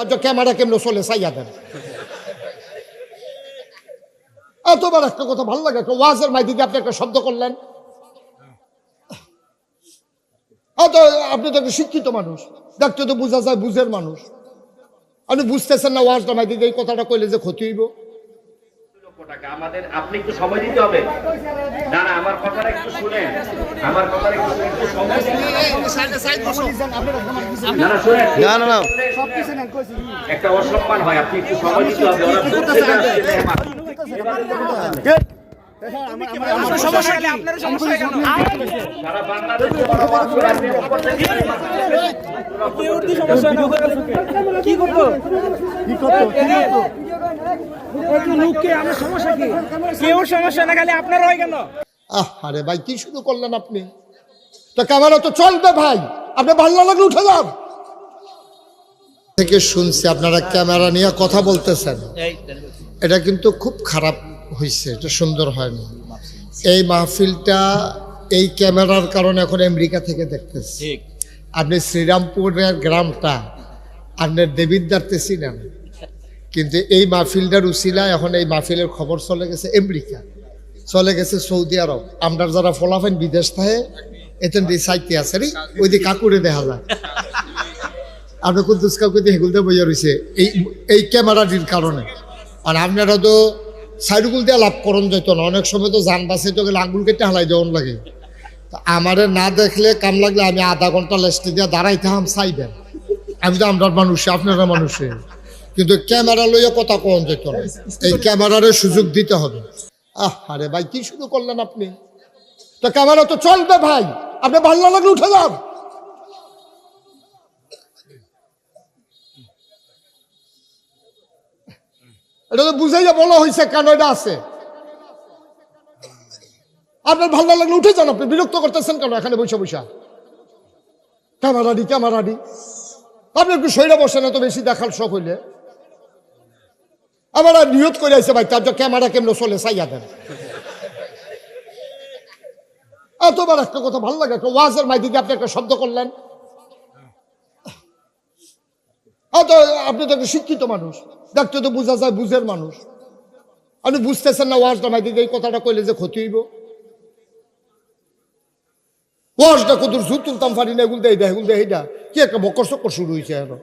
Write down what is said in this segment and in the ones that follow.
আচ্ছা ক্যামেরা কেমন চলে? চাইয়া দেন। এতবার একটা কথা ভালো লাগে, একটা ওয়াজের মাইদিকে আপনি একটা শব্দ করলেন। তো আপনি তো একটা শিক্ষিত মানুষ, দেখতে তো বোঝা যায় বুঝের মানুষ। আপনি বুঝতেছেন না ওয়াজটা মাইদিকে এই কথাটা কইলে যে ক্ষতি হইব? টাকা আমাদের আপনি একটু সময় দিতে হবে না না আমার কথাটা একটু শুনেন আমার কথাটা একটু সময় না না শুনেন না না না একটা অসম্মান হয় আপনি একটু সময় দিতে হবে ওরা দূর থেকে আসছে মেহমান। সারা বাংলাদেশে ওরা ওয়াজ করে, আপনি উপর থেকে কি করতো সমস্যা কি? কেউ সমস্যা না খালি আপনার হয় কেন আহ আরে ভাই কি শুরু করলেন আপনি? তো ক্যামেরা তো চলবে ভাই। আপনি ভালো লাগলে উঠে যান। থেকে শুনছি আপনারা ক্যামেরা নিয়ে কথা বলতেছেন। এটা কিন্তু খুব খারাপ হয়েছে এটা সুন্দর হয়নি। এই মাহফিলটা এই ক্যামেরার কারণে এখন আমেরিকা থেকে দেখতেছি। আপনি শ্রীরামপুরের গ্রামটা আপনার দেবিদ্দারতে চিনেন? কিন্তু এই মাহফিলটার উসিলা এখন এই মাহফিলের খবর চলে গেছে আমেরিকা, চলে গেছে সৌদি আরব। আমরা যারা ফলাফেন বিদেশ থাকে, এতেন সাইতে আছে রে ওই দিকে কাকুরে দেখা যায়। আপনি কুদ্দুস কাকুতে হেগুলতে বইয়া রয়েছে এই এই ক্যামেরাটির কারণে। আর আপনারা তো সাইডগুল দিয়ে লাভ করণ যেত না, অনেক সময় তো যান বাসে তো গেলে আঙ্গুল কেটে হালাই দেওয়ান লাগে। আমারে না দেখলে কাম লাগলে আমি আধা ঘণ্টা লেস্টে দিয়ে দাঁড়াইতে হাম চাইবেন আমি তো আমরা মানুষ, আপনারা মানুষে। কিন্তু ক্যামেরা লইয়া কথা কন যেত না। এই ক্যামেরারে সুযোগ দিতে হবে। আহ আরে ভাই কি শুরু করলেন আপনি? তো ক্যামেরা তো চলবে ভাই। আপনি ভালো লাগলে উঠে যান। এটা তো বুঝাইয়া বলা হয়েছে কেন এটা আছে? আপনার ভালো লাগলে উঠে যান আপনি। বিরক্ত করতেছেন কেন এখানে বসে বসে? ক্যামেরাডি ক্যামেরাডি আপনি একটু শরীরে বসেন এত বেশি দেখার শখ হইলে। আবার আর নিয়ত করে আছে ভাই, তার ক্যামেরা কেমন চলে চাইয়া দেন। এতবার একটা কথা ভালো লাগে, একটা ওয়াজের মাইদিকে আপনি একটা শব্দ করলেন। অত আপনি তো একটা শিক্ষিত মানুষ, দেখতে তো বোঝা যায় বুঝের মানুষ। আপনি বুঝতেছেন না ওয়াজটা মাইদিকে এই কথাটা কইলে যে ক্ষতি হইব? ওয়াজটা কত জুত তুলতাম পারি না এগুল দেয় এগুল দেয় এইটা কি একটা বকর শুরু হয়েছে এখন।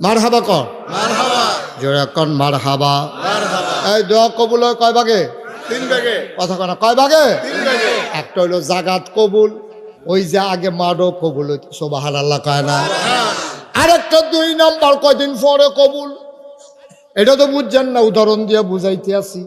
মার হাবা কর মারহাবা কন মার হাবা এই দোয়া কবুল হয় কয় ভাগে? কথা কনা কয় ভাগে? ব্যাগে একটা হইল জাগাত কবুল ওই যে আগে মারও কবুল সোবাহার আল্লাহ কয় না? আরেকটা দুই নাম্বার কয়দিন পরে কবুল এটা তো বুঝছেন না উদাহরণ দিয়ে বুঝাইতে আছি